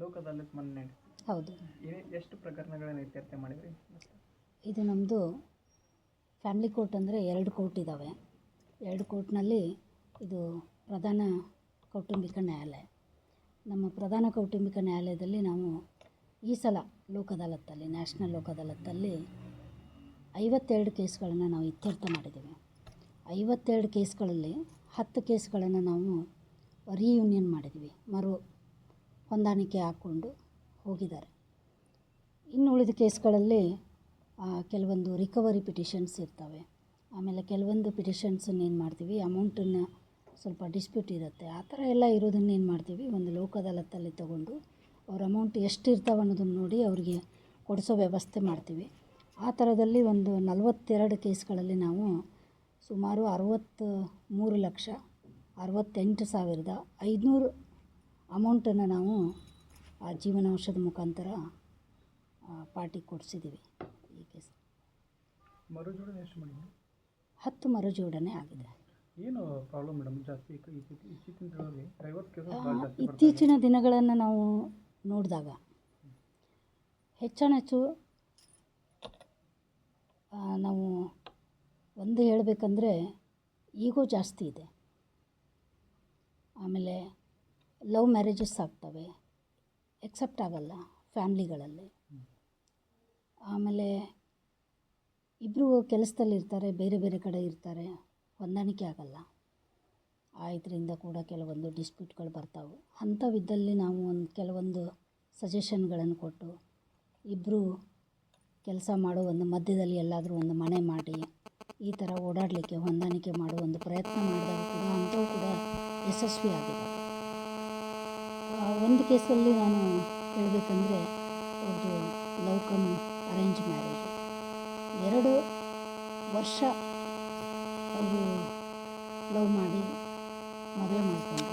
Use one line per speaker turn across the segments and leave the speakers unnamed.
ಲೋಕ ಅದಾಲತ್ ಮೊನ್ನೆ
ಹೌದು.
ಎಷ್ಟು ಪ್ರಕರಣಗಳನ್ನು ಇತ್ಯರ್ಥ ಮಾಡಿದ್ರಿ?
ಇದು ನಮ್ಮದು ಫ್ಯಾಮಿಲಿ ಕೋರ್ಟ್ ಅಂದರೆ ಎರಡು ಕೋರ್ಟ್ ಇದ್ದಾವೆ ಎರಡು ಕೋರ್ಟ್ನಲ್ಲಿ ಇದು ಪ್ರಧಾನ ಕೌಟುಂಬಿಕ ನ್ಯಾಯಾಲಯ. ನಮ್ಮ ಪ್ರಧಾನ ಕೌಟುಂಬಿಕ ನ್ಯಾಯಾಲಯದಲ್ಲಿ ನಾವು ಈ ಸಲ ಲೋಕ ಅದಾಲತ್ತಲ್ಲಿ ನ್ಯಾಷನಲ್ ಲೋಕ ಅದಾಲತ್ತಲ್ಲಿ ಐವತ್ತೆರಡು ಕೇಸ್ಗಳನ್ನು ನಾವು ಇತ್ಯರ್ಥ ಮಾಡಿದ್ದೀವಿ. ಐವತ್ತೆರಡು ಕೇಸ್ಗಳಲ್ಲಿ ಹತ್ತು ಕೇಸ್ಗಳನ್ನು ನಾವು ರೀಯೂನಿಯನ್ ಮಾಡಿದ್ವಿ ಮರು ಹೊಂದಾಣಿಕೆ ಹಾಕ್ಕೊಂಡು ಹೋಗಿದ್ದಾರೆ. ಇನ್ನು ಉಳಿದ ಕೇಸ್ಗಳಲ್ಲಿ ಕೆಲವೊಂದು ರಿಕವರಿ ಪಿಟಿಷನ್ಸ್ ಇರ್ತವೆ. ಆಮೇಲೆ ಕೆಲವೊಂದು ಪಿಟಿಷನ್ಸನ್ನು ಏನು ಮಾಡ್ತೀವಿ, ಅಮೌಂಟನ್ನು ಸ್ವಲ್ಪ ಡಿಸ್ಪ್ಯೂಟ್ ಇರುತ್ತೆ. ಆ ಥರ ಎಲ್ಲ ಇರೋದನ್ನು ಏನು ಮಾಡ್ತೀವಿ, ಒಂದು ಲೋಕ ಅದಾಲತ್ತಲ್ಲಿ ತೊಗೊಂಡು ಅವ್ರ ಅಮೌಂಟ್ ಎಷ್ಟು ಇರ್ತಾವೆ ಅನ್ನೋದನ್ನು ನೋಡಿ ಅವರಿಗೆ ಕೊಡಿಸೋ ವ್ಯವಸ್ಥೆ ಮಾಡ್ತೀವಿ. ಆ ಥರದಲ್ಲಿ ಒಂದು ನಲವತ್ತೆರಡು ಕೇಸ್ಗಳಲ್ಲಿ ನಾವು ಸುಮಾರು ಅರವತ್ತು ಮೂರು ಲಕ್ಷ, ಅರವತ್ತೆಂಟು ಸಾವಿರದ ಐದುನೂರು ಅಮೌಂಟನ್ನು ನಾವು ಆ ಜೀವನಾಂಶದ ಮುಖಾಂತರ ಪಾರ್ಟಿ ಕೊಡಿಸಿದ್ದೀವಿ. ಕೇಸ್
ಮರುಜೋಡಣೆ ಎಷ್ಟು ಮಾಡಿದ್ರಿ?
ಹತ್ತು ಮರುಜೋಡಣೆ ಆಗಿದೆ.
ಏನು ಪ್ರಾಬ್ಲಮ್ ಮೇಡಮ್? ಜಾಸ್ತಿ ಇತ್ತು- ಇತ್ತೀ- ಇತ್ತೀಚಿನ ದಿನಗಳಲ್ಲಿ ಜಾಸ್ತಿ
ಇತ್ತೀಚಿನ ದಿನಗಳನ್ನು ನಾವು ನೋಡಿದಾಗ ಆ, ನಾವು ಒಂದು ಹೇಳಬೇಕಂದ್ರೆ ಈಗೋ ಜಾಸ್ತಿ ಇದೆ. ಆಮೇಲೆ ಲವ್ ಮ್ಯಾರೇಜಸ್ ಆಗ್ತವೆ. ಎಕ್ಸೆಪ್ಟ್ ಆಗಲ್ಲ ಫ್ಯಾಮ್ಲಿಗಳಲ್ಲಿ. ಆಮೇಲೆ ಇಬ್ಬರು ಕೆಲಸದಲ್ಲಿರ್ತಾರೆ ಬೇರೆ ಬೇರೆ ಕಡೆ ಇರ್ತಾರೆ. ಹೊಂದಾಣಿಕೆ ಆಗಲ್ಲ. ಆ ಇದರಿಂದ ಕೂಡ ಕೆಲವೊಂದು ಡಿಸ್ಪ್ಯೂಟ್ಗಳು ಬರ್ತಾವೆ. ಅಂಥವಿದ್ದಲ್ಲಿ ನಾವು ಒಂದು ಕೆಲವೊಂದು ಸಜೆಷನ್ಗಳನ್ನು ಕೊಟ್ಟು ಇಬ್ಬರು ಕೆಲಸ ಮಾಡೋ ಒಂದು ಮಧ್ಯದಲ್ಲಿ ಎಲ್ಲಾದರೂ ಒಂದು ಮನೆ ಮಾಡಿ ಈ ಥರ ಓಡಾಡಲಿಕ್ಕೆ ಹೊಂದಾಣಿಕೆ ಮಾಡೋ ಒಂದು ಪ್ರಯತ್ನ ಮಾಡಿದಾಗ ಕೂಡ ಅಂಥವು ಕೂಡ ಯಶಸ್ವಿ ಆಗಿದೆ ಆ, ಒಂದು ಕೇಸಲ್ಲಿ ನಾನು ಹೇಳಬೇಕಂದ್ರೆ ಅವ್ರದ್ದು ಲವ್ ಕಮ್ ಅರೇಂಜ್ ಮ್ಯಾರೇಜ್ ಎರಡು ವರ್ಷ ಅವರು ಲವ್ ಮಾಡಿ ಮದುವೆ ಮಾಡಿಕೊಂಡು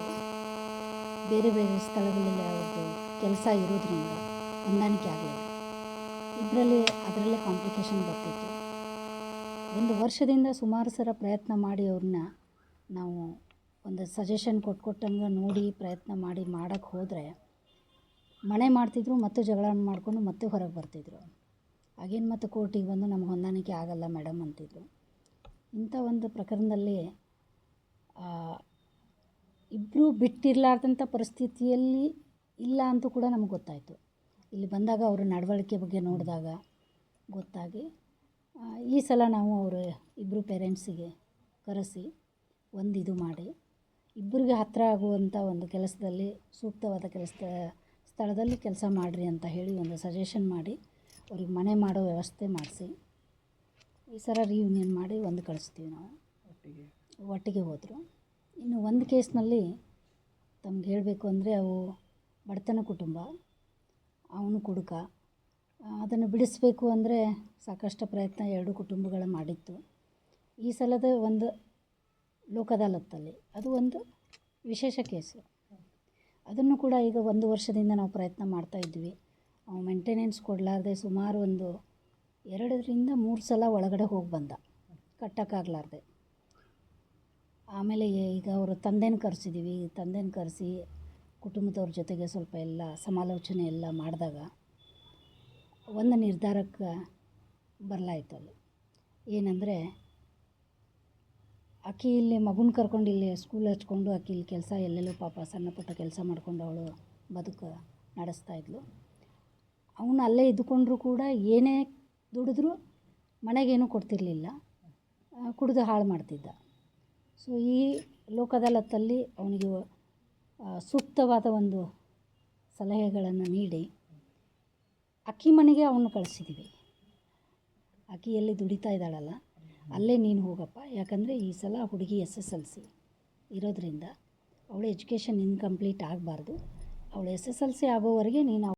ಬೇರೆ ಬೇರೆ ಸ್ಥಳಗಳಲ್ಲಿ ಅವ್ರದ್ದು ಕೆಲಸ ಇರೋದ್ರಿಂದ ಹೊಂದಾಣಿಕೆ ಆಗಲಿಲ್ಲ. ಇದರಲ್ಲಿ ಅದರಲ್ಲೇ ಕಾಂಪ್ಲಿಕೇಶನ್ ಬರ್ತಿತ್ತು. ಒಂದು ವರ್ಷದಿಂದ ಸುಮಾರು ಸಲ ಪ್ರಯತ್ನ ಮಾಡಿ ಅವ್ರನ್ನ ನಾವು ಒಂದು ಸಜೆಷನ್ ಕೊಟ್ಟು ಕೊಟ್ಟಂಗೆ ನೋಡಿ ಪ್ರಯತ್ನ ಮಾಡಿ ಮಾಡೋಕ್ಕೆ ಹೋದರೆ ಮನೆ ಮಾಡ್ತಿದ್ರು ಮತ್ತೆ ಜಗಳ ಮಾಡಿಕೊಂಡು ಮತ್ತೆ ಹೊರಗೆ ಬರ್ತಿದ್ರು. ಆಗೇನು ಮತ್ತೆ ಕೋರ್ಟಿಗೆ ಬಂದು ನಮ್ಗೆ ಹೊಂದಾಣಿಕೆ ಆಗಲ್ಲ ಮೇಡಮ್ ಅಂತಿದ್ರು. ಇಂಥ ಒಂದು ಪ್ರಕರಣದಲ್ಲಿ ಇಬ್ಬರೂ ಬಿಟ್ಟಿರಲಾರ್ದಂಥ ಪರಿಸ್ಥಿತಿಯಲ್ಲಿ ಇಲ್ಲ ಅಂತೂ ಕೂಡ ನಮ್ಗೆ ಗೊತ್ತಾಯಿತು. ಇಲ್ಲಿ ಬಂದಾಗ ಅವರ ನಡವಳಿಕೆ ಬಗ್ಗೆ ನೋಡಿದಾಗ ಗೊತ್ತಾಗಿ ಈ ಸಲ ನಾವು ಅವರು ಇಬ್ಬರು ಪೇರೆಂಟ್ಸಿಗೆ ಕರೆಸಿ ಒಂದು ಇದು ಮಾಡಿ ಇಬ್ಬರಿಗೆ ಹತ್ತಿರ ಆಗುವಂಥ ಒಂದು ಕೆಲಸದಲ್ಲಿ ಸೂಕ್ತವಾದ ಕೆಲಸದ ಸ್ಥಳದಲ್ಲಿ ಕೆಲಸ ಮಾಡಿರಿ ಅಂತ ಹೇಳಿ ಒಂದು ಸಜೆಷನ್ ಮಾಡಿ ಅವ್ರಿಗೆ ಮನೆ ಮಾಡೋ ವ್ಯವಸ್ಥೆ ಮಾಡಿಸಿ. ಈ ಸಲ ರಿಯೂನಿಯನ್ ಮಾಡಿ ಒಂದು ಕಳಿಸ್ತೀವಿ ನಾವು.
ಒಟ್ಟಿಗೆ?
ಒಟ್ಟಿಗೆ ಹೋದರು. ಇನ್ನು ಒಂದು ಕೇಸ್ನಲ್ಲಿ ತಮ್ಗೆ ಹೇಳಬೇಕು ಅಂದರೆ ಅವು ಬಡತನ ಕುಟುಂಬ ಅವನು ಕುಡುಕ. ಅದನ್ನು ಬಿಡಿಸಬೇಕು ಅಂದರೆ ಸಾಕಷ್ಟು ಪ್ರಯತ್ನ ಎರಡು ಕುಟುಂಬಗಳು ಮಾಡಿತ್ತು. ಈ ಸಲದ ಒಂದು ಲೋಕ ಅದಾಲತ್ತಲ್ಲಿ ಅದು ಒಂದು ವಿಶೇಷ ಕೇಸು. ಅದನ್ನು ಕೂಡ ಈಗ ಒಂದು ವರ್ಷದಿಂದ ನಾವು ಪ್ರಯತ್ನ ಮಾಡ್ತಾ ಇದ್ವಿ. ಮೇಂಟೆನೆನ್ಸ್ ಕೊಡಲಾರ್ದೆ ಸುಮಾರು ಒಂದು ಎರಡರಿಂದ ಮೂರು ಸಲ ಒಳಗಡೆ ಹೋಗಿ ಬಂದ. ಕಟ್ಟೋಕ್ಕಾಗಲಾರ್ದೆ. ಆಮೇಲೆ ಈಗ ಅವರು ತಂದೆನ ಕರೆಸಿದ್ದೀವಿ ತಂದೆನ ಕರೆಸಿ ಕುಟುಂಬದವ್ರ ಜೊತೆಗೆ ಸ್ವಲ್ಪ ಎಲ್ಲ ಸಮಾಲೋಚನೆ ಎಲ್ಲ ಮಾಡಿದಾಗ ಒಂದು ನಿರ್ಧಾರಕ್ಕೆ ಬರಲಾಯಿತು ಅಲ್ಲಿ ಏನಂದರೆ ಆಕಿ ಇಲ್ಲಿ ಮಗುನ ಕರ್ಕೊಂಡು ಇಲ್ಲಿ ಸ್ಕೂಲ್ ಹಚ್ಕೊಂಡು ಆಕೆ ಇಲ್ಲಿ ಕೆಲಸ ಎಲ್ಲೆಲ್ಲೋ ಪಾಪ ಸಣ್ಣ ಪುಟ್ಟ ಕೆಲಸ ಮಾಡ್ಕೊಂಡು ಅವಳು ಬದುಕು ನಡೆಸ್ತಾ ಇದ್ಲು. ಅವನು ಅಲ್ಲೇ ಇದ್ದುಕೊಂಡ್ರೂ ಕೂಡ ಏನೇ ದುಡಿದ್ರೂ ಮನೆಗೇನು ಕೊಡ್ತಿರಲಿಲ್ಲ. ಕುಡಿದು ಹಾಳು ಮಾಡ್ತಿದ್ದ. ಸೊ ಈ ಲೋಕ ಅದಾಲತ್ತಲ್ಲಿ ಅವನಿಗೆ ಸೂಕ್ತವಾದ ಒಂದು ಸಲಹೆಗಳನ್ನು ನೀಡಿ ಅಕ್ಕಿ ಮನೆಗೆ ಅವನು ಕಳಿಸಿದ್ದೀವಿ ಅಕ್ಕಿ ಎಲ್ಲಿ ದುಡಿತಾ ಇದ್ದಾಳಲ್ಲ. ಅಲ್ಲೇ ನೀನು ಹೋಗಪ್ಪ. ಯಾಕಂದರೆ ಈ ಸಲ ಹುಡುಗಿ ಎಸ್ ಎಸ್ ಎಲ್ ಸಿ ಇರೋದ್ರಿಂದ ಅವಳ ಎಜುಕೇಷನ್ ಇನ್ಕಂಪ್ಲೀಟ್ ಆಗಬಾರ್ದು. ಅವಳು ಎಸ್ ಎಸ್ ಎಲ್ ಸಿ ಆಗೋವರೆಗೆ ನೀನು